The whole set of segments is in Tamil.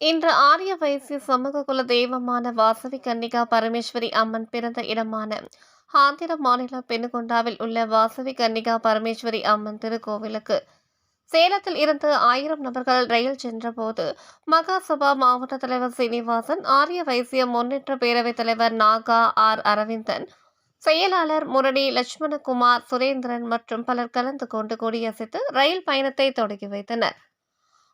இன்று ஆரிய வைசிய சமூக குல தெய்வமான வாசவி கன்னிகா பரமேஸ்வரி அம்மன் பிறந்த இடமான ஆந்திர மாநில பெனுகொண்டாவில் உள்ள வாசவி கன்னிகா பரமேஸ்வரி அம்மன் திருக்கோவிலுக்கு சேலத்தில் இருந்து ஆயிரம் நபர்கள் ரயில் சென்றபோது மகாசபா மாவட்ட தலைவர் சீனிவாசன் ஆரிய வைசிய முன்னேற்ற பேரவைத் தலைவர் நாகா ஆர் அரவிந்தன் செயலாளர் முரளி லட்சுமணகுமார் சுரேந்திரன் மற்றும் பலர் கலந்து கொண்டு கொடியசைத்து ரயில் பயணத்தை தொடங்கி வைத்தனர்.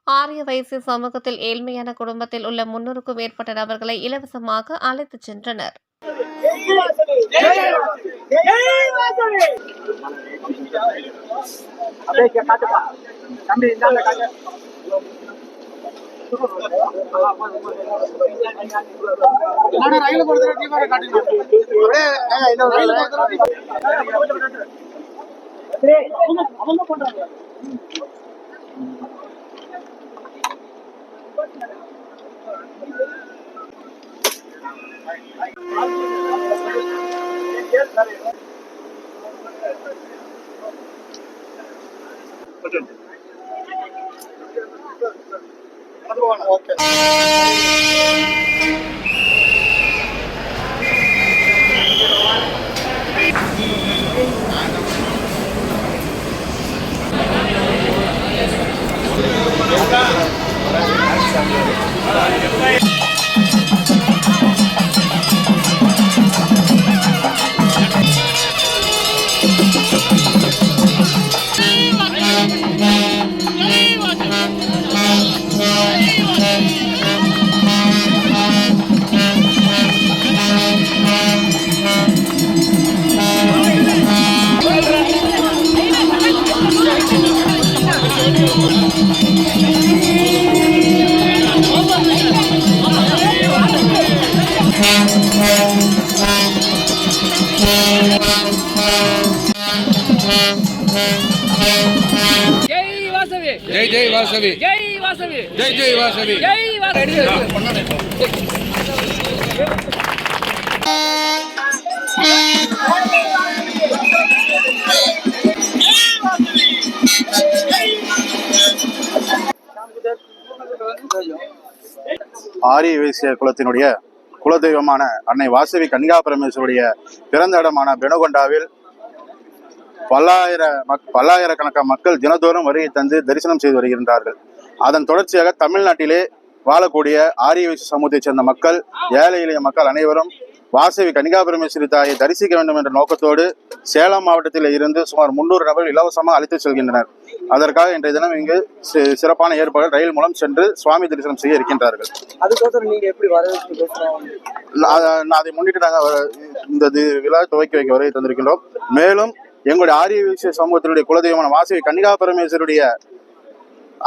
ஆரிய வைசிய சமூகத்தில் ஏழ்மையான குடும்பத்தில் உள்ள முன்னூறுக்கும் மேற்பட்ட நபர்களை இலவசமாக அழைத்துச் சென்றனர் ரயில் காட்டுங்க ఓకే ஜெய் ஜெய் வாசவி. ஜெய் ஜெய் வாசவி. ஆரிய வைசிய குலத்தினுடைய குலதெய்வமான அன்னை வாசவி கன்னிகா பரமேஸ்வருடைய பிறந்த இடமான பெனகொண்டாவில் பல்லாயிர மக் பல்லாயிரக்கணக்கான மக்கள் தினந்தோறும் வருகை தந்து தரிசனம் செய்து வருகின்றார்கள். அதன் தொடர்ச்சியாக தமிழ்நாட்டிலே வாழக்கூடிய ஆரிய சமூகத்தைச் சேர்ந்த மக்கள் ஏழை எளிய மக்கள் அனைவரும் வாசவி கன்னிகா பரமேஸ்வரி தாயை தரிசிக்க வேண்டும் என்ற நோக்கத்தோடு சேலம் மாவட்டத்தில் இருந்து சுமார் முன்னூறு நபர்கள் இலவசமாக அழைத்து செல்கின்றனர். அதற்காக இன்றைய தினம் இங்கு சிறப்பான ஏற்பாடுகள் ரயில் மூலம் சென்று சுவாமி தரிசனம் செய்ய இருக்கின்றார்கள். நான் அதை முன்னிட்டு நாங்கள் இந்த விழா துவக்கி வைக்க வருகை தந்திருக்கின்றோம். மேலும் எங்களுடைய ஆரிய விஷய சமூகத்தினுடைய குலதெய்வமான வாசவி கன்னிகா பரமேஸ்வருடைய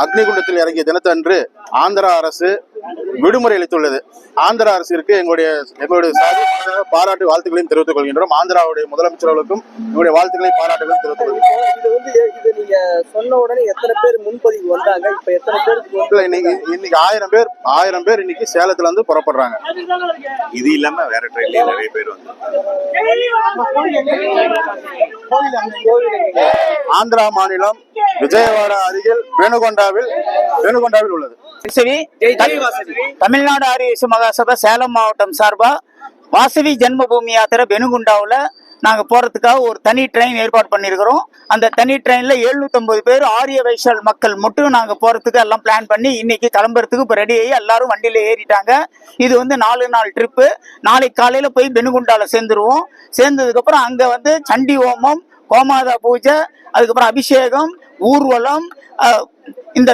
அக்னிகுண்டத்தில் இறங்கிய தினத்தன்று ஆந்திரா அரசு விடுமுறை அளித்துள்ளது. ஆந்திரா அரசிற்கு எங்களுடைய எங்களுடைய சார்பாக பாராட்டு வாழ்த்துக்களையும் தெரிவித்துக் கொள்கின்றோம். ஆந்திராவுடைய முதலமைச்சர்களுக்கும் எங்களுடைய வாழ்த்துக்களை பாராட்டுகளையும் தெரிவித்துக் கொள்கின்றோம் இது வந்து இது நீங்க சொன்ன உடனே எத்தனை பேர் முன்பதிவு வந்தாங்க? இப்ப எத்தனை இல்ல, இன்னைக்கு இன்னைக்கு ஆயிரம் பேர் ஆயிரம் பேர் இன்னைக்கு சேலத்துல இருந்து புறப்படுறாங்க. இது இல்லாம வேற ட்ரெயின்லயே நிறைய பேர் வந்து? ஆந்திரா மாநிலம் விஜயவாடா அருகில் வேணுகொண்டாவில் வேணுகொண்டாவில் உள்ளது. தமிழ்நாடு ஆரிய மகாசபை சேலம் மாவட்டம் சார்பா வாசவி ஜென்மபூமி யாத்திரை பெனுகுண்டாவில் நாங்கள் போகிறதுக்காக ஒரு தனி ட்ரெயின் ஏற்பாடு பண்ணியிருக்கிறோம். அந்த தனி ட்ரெயினில் எழுநூத்தொம்பது பேர் ஆரிய வைஷால் மக்கள் மட்டும் நாங்கள் போகிறதுக்கு எல்லாம் பிளான் பண்ணி இன்னைக்கு கிளம்புறதுக்கு இப்போ ரெடி ஆகி எல்லாரும் வண்டியில் ஏறிட்டாங்க. இது வந்து நாலு நாள் ட்ரிப்பு நாளைக்கு காலையில் போய் பெனுகுண்டாவில் சேர்ந்துருவோம். சேர்ந்ததுக்கப்புறம் அங்கே வந்து சண்டி ஹோமம் கோமாதா பூஜை அதுக்கப்புறம் அபிஷேகம் ஊர்வலம் இந்த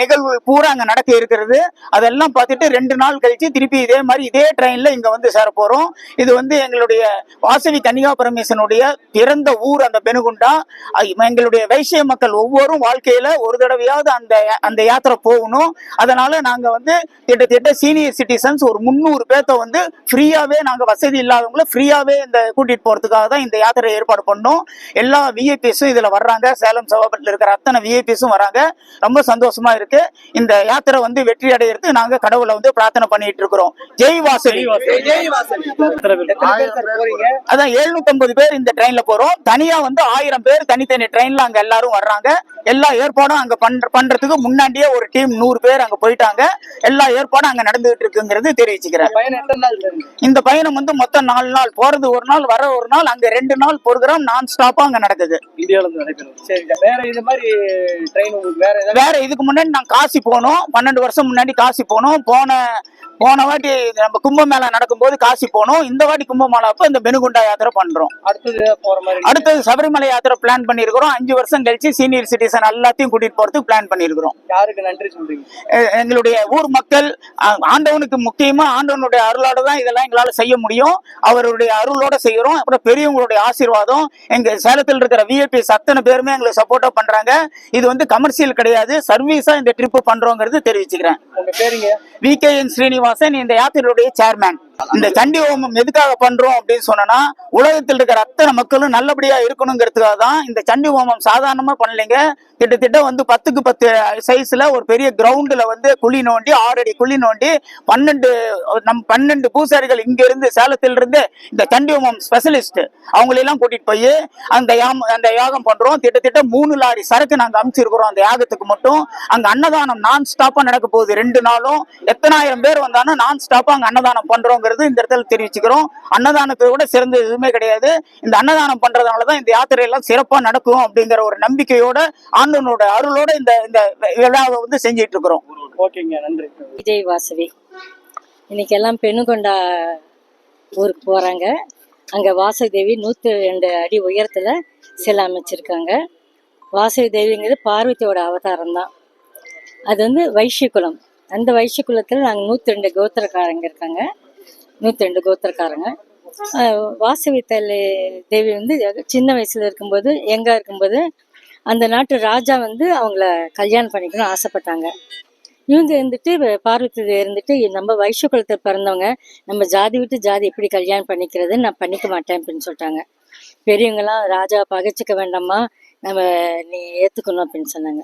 நிகழ்வு பூரா அங்க நடக்க இருக்கிறது. அதெல்லாம் பார்த்துட்டு ரெண்டு நாள் கழிச்சு திருப்பி இதே மாதிரி இதே ட்ரெயின்ல இங்க வந்து சேர போறோம். இது வந்து எங்களுடைய வாசவி கன்னிகா பரமேசனுடைய பிறந்த ஊர் அந்த பெனுகுண்டா எங்களுடைய வைசிய மக்கள் ஒவ்வொரும் வாழ்க்கையில ஒரு தடவையாவது அந்த அந்த யாத்திரை போகணும். அதனால நாங்க வந்து கிட்டத்தட்ட சீனியர் சிட்டிசன்ஸ் ஒரு முந்நூறு பேர்த்த வந்து ஃப்ரீயாவே நாங்க வசதி இல்லாதவங்கள ஃப்ரீயாவே இந்த கூட்டிட்டு போறதுக்காக தான் இந்த யாத்திரை ஏற்பாடு பண்ணோம். எல்லா விஐபிஸும் இதுல வர்றாங்க. சேலம் சவாபட்டில் இருக்கிற அத்தனை விஐபிஸும் வராங்க. ரொம்ப சந்தோஷமா இருக்கு. இந்த யாத்திரை வந்து வெற்றி அடையிறதுக்கு நாங்க கடவுளை வந்து பிரார்த்தனை பண்ணிட்டு இருக்கிறோம். ஜெய் போறீங்க? அதான் 750 பேர் இந்த ட்ரெயின்ல போறோம். தனியா வந்து ஆயிரம் பேர் தனித்தனி ட்ரெயின்ல அங்க எல்லாரும் வர்றாங்க. எல்லா ஏற்பாடும் அங்க பண்ற பண்றதுக்கு முன்னாடியே ஒரு டீம் நூறு பேர் அங்க போயிட்டாங்க. எல்லா ஏற்பாடும் அங்க நடந்துகிட்டு இருக்குங்கிறது தெரிவிச்சுக்கிறேன். இந்த பயணம் வந்து மொத்தம் நாலு நாள். போறது ஒரு நாள் வர ஒரு நாள் அங்க ரெண்டு நாள் ப்ரோக்ராம் நான் ஸ்டாப்பா அங்க நடக்குது. வேற இதுக்கு முன்னாடி நான் காசி போனோம். பன்னெண்டு வருஷம் முன்னாடி காசி போனோம். போன போன வாட்டி நம்ம கும்பமேளா நடக்கும்போது காசி போனோம். இந்த வாட்டி கும்பமேளா அப்ப இந்த பெனுகுண்டா யாத்திரை பண்றோம். அடுத்தது போற மாதிரி அடுத்தது சபரிமலை யாத்திரை பிளான் பண்ணியிருக்கிறோம். அஞ்சு வருஷம் கழிச்சு சீனியர் சிட்டிசன் எல்லாத்தையும் கூட்டிட்டு போறதுக்கு பிளான் பண்ணியிருக்கிறோம். யாருக்கு நன்றி சொல்றீங்க? எங்களுடைய ஊர் மக்கள் ஆண்டவனுக்கு முக்கியமா ஆண்டவனுடைய அருளோட தான் இதெல்லாம் எங்களால செய்ய முடியும். அவருடைய அருளோட செய்யறோம். அப்புறம் பெரியவங்களுடைய ஆசீர்வாதம். எங்க சேலத்தில் இருக்கிற விஐபிஎஸ் அத்தனை பேருமே எங்களுக்கு சப்போர்ட்டா பண்றாங்க. இது வந்து கமர்ஷியல் கிடையாது. சர்வீஸா இந்த ட்ரிப் பண்றோங்கிறது தெரிவிச்சுக்கிறேன். உங்க பேருங்க வி கே என் ஸ்ரீனிவாசன் இந்த யாத்திரையுடைய சேர்மேன் இந்த சண்டி ஹோமம் எதுக்காக பண்றோம் அப்படின்னு சொன்னா உலகத்தில் இருக்கிற அத்தனை மக்களும் நல்லபடியா இருக்கணுங்கிறதுக்காக தான் இந்த சண்டி ஹோமம் சாதாரணமா பண்ணலைங்க. கிட்டத்தட்ட வந்து பத்துக்கு பத்து சைஸ்ல ஒரு பெரிய கிரவுண்ட்ல வந்து குழி நோண்டி ஆறு அடி குழி நோண்டி பன்னெண்டு நம் பன்னெண்டு பூசாரிகள் இங்க இருந்து சேலத்தில் இருந்து இந்த சண்டி ஹோமம் ஸ்பெஷலிஸ்ட் அவங்களெல்லாம் கூட்டிட்டு போய் அந்த யாம் அந்த யாகம் பண்றோம். கிட்டத்தட்ட மூணு லாரி சரக்கு நாங்க அமைச்சிருக்கிறோம் அந்த யாகத்துக்கு மட்டும். அங்க அன்னதானம் நான் ஸ்டாப்பா நடக்க போகுது. ரெண்டு நாளும் எத்தனாயிரம் பேர் வந்தாலும் நான் ஸ்டாப்பா அங்க அன்னதானம் பண்றோங்கிறது இந்த இடத்துல தெரிவிச்சுக்கிறோம். அன்னதானத்தை விட சிறந்த எதுவுமே கிடையாது. இந்த அன்னதானம் பண்றதுனாலதான் இந்த யாத்திரை எல்லாம் சிறப்பா நடக்கும் அப்படிங்கிற ஒரு நம்பிக்கையோட ஆண்டவனோட அருளோட இந்த இந்த விழாவை வந்து செஞ்சிட்டு இருக்கிறோம் ஓகேங்க நன்றி. விஜய் வாசவி. இன்னைக்கு எல்லாம் பெண்ணுகொண்டா ஊருக்கு போகிறாங்க அங்கே வாசவி தேவி நூற்றி ரெண்டு அடி உயரத்தில் சிலை அமைச்சிருக்காங்க. வாசவி தேவிங்கிறது பார்வதியோட அவதாரம் தான் அது வந்து வைஷ்யகுலம். அந்த வைஷ்யகுலத்தில் நாங்கள் நூற்றி ரெண்டு கோத்திரக்காரங்க இருக்காங்க. நூற்றி ரெண்டு கோத்திரக்காரங்க. ஆஹ் வாசவி தலை தேவி வந்து சின்ன வயசில் இருக்கும்போது எங்கே இருக்கும்போது அந்த நாட்டு ராஜா வந்து அவங்கள கல்யாணம் பண்ணிக்கணும்னு ஆசைப்பட்டாங்க. இவங்க இருந்துட்டு பார்வதி இருந்துட்டு நம்ம வைஷ்ய குலத்தில் பிறந்தவங்க நம்ம ஜாதி விட்டு ஜாதி எப்படி கல்யாணம் பண்ணிக்கிறது நான் பண்ணிக்க மாட்டேன் அப்படின்னு சொல்லிட்டாங்க. பெரியவங்கலாம் ராஜா பகைச்சிக்க வேண்டாமா நம்ம நீ ஏற்றுக்கணும் அப்படின்னு சொன்னாங்க.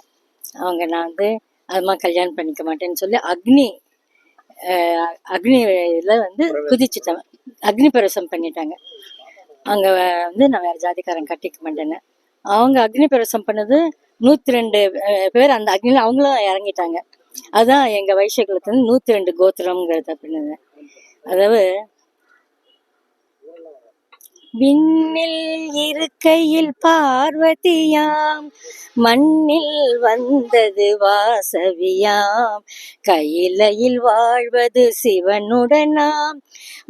அவங்க நான் வந்து அதுமா கல்யாணம் பண்ணிக்க மாட்டேன்னு சொல்லி அக்னி அஹ், அக்னியில வந்து குதிச்சுட்டேன் அக்னி பிரவேசம் பண்ணிட்டாங்க. அங்கே வந்து நான் வேற ஜாதிக்காரன் கட்டிக்க மாட்டேன்னு. அவங்க அக்னி பிரவேசம் பண்ணது நூற்றி ரெண்டு பேர் அந்த அக்னியில் அவங்களும் இறங்கிட்டாங்க. அதான் எங்க வைஷ்ய குலத்துல நூத்தி ரெண்டு கோத்திரம்ங்கிறது அப்படின்னு. அதாவது விண்ணில் இருக்கையில் பார்வதியாம் மண்ணில் வந்தது வாசவியாம் கையிலையில் வாழ்வது சிவனுடனாம்.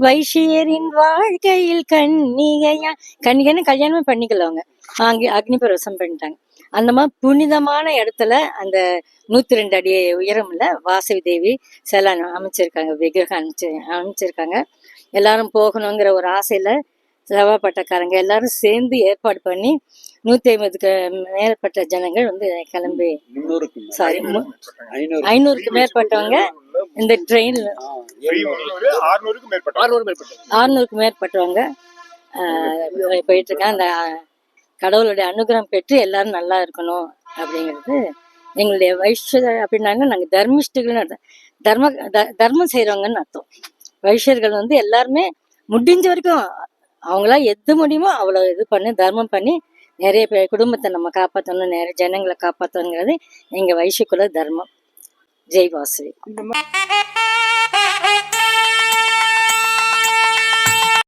வைஷியரின் வாழ்க்கையில் கன்னிகையா கன்னிகைன்னு கல்யாணமே பண்ணிக்கலவங்க அங்கே அக்னி பிரவசம் பண்ணிட்டாங்க. அந்த மாதிரி புனிதமான இடத்துல அந்த நூத்தி ரெண்டு அடி உயரம்ல வாசவி தேவி சில அமைச்சிருக்காங்க விக்கிரகம் அமைச்சு அமைச்சிருக்காங்க. எல்லாரும் போகணுங்கிற ஒரு ஆசையில செவ்வாப்பட்டக்காரங்க எல்லாரும் சேர்ந்து ஏற்பாடு பண்ணி நூத்தி ஐம்பதுக்கு மேற்பட்ட ஜனங்கள் வந்து கிளம்பி சாரி ஐநூறுக்கு. மேற்பட்டவங்க இந்த ட்ரெயின்ல ஆறுநூறுக்கு மேற்பட்டவங்க. போயிட்டு இருக்காங்க அந்த கடவுளுடைய அனுகிரகம் பெற்று எல்லாரும் நல்லா இருக்கணும் அப்படிங்கிறது எங்களுடைய வைஷ்ய அப்படின்னாங்க. நாங்கள் தர்மிஷ்டிகள்னு அர்த்தம். தர்ம த- தர்மம் செய்கிறவங்கன்னு அர்த்தம். வைஷ்யர்கள் வந்து எல்லாருமே முடிஞ்ச வரைக்கும் அவங்களாம் எது முடியுமோ அவ்வளோ இது பண்ணி தர்மம் பண்ணி நிறைய பேர் குடும்பத்தை நம்ம காப்பாற்றணும் நிறைய ஜனங்களை காப்பாற்றணுங்கிறது எங்கள் வயசுக்குள்ள தர்மம். ஜெய் வாசவி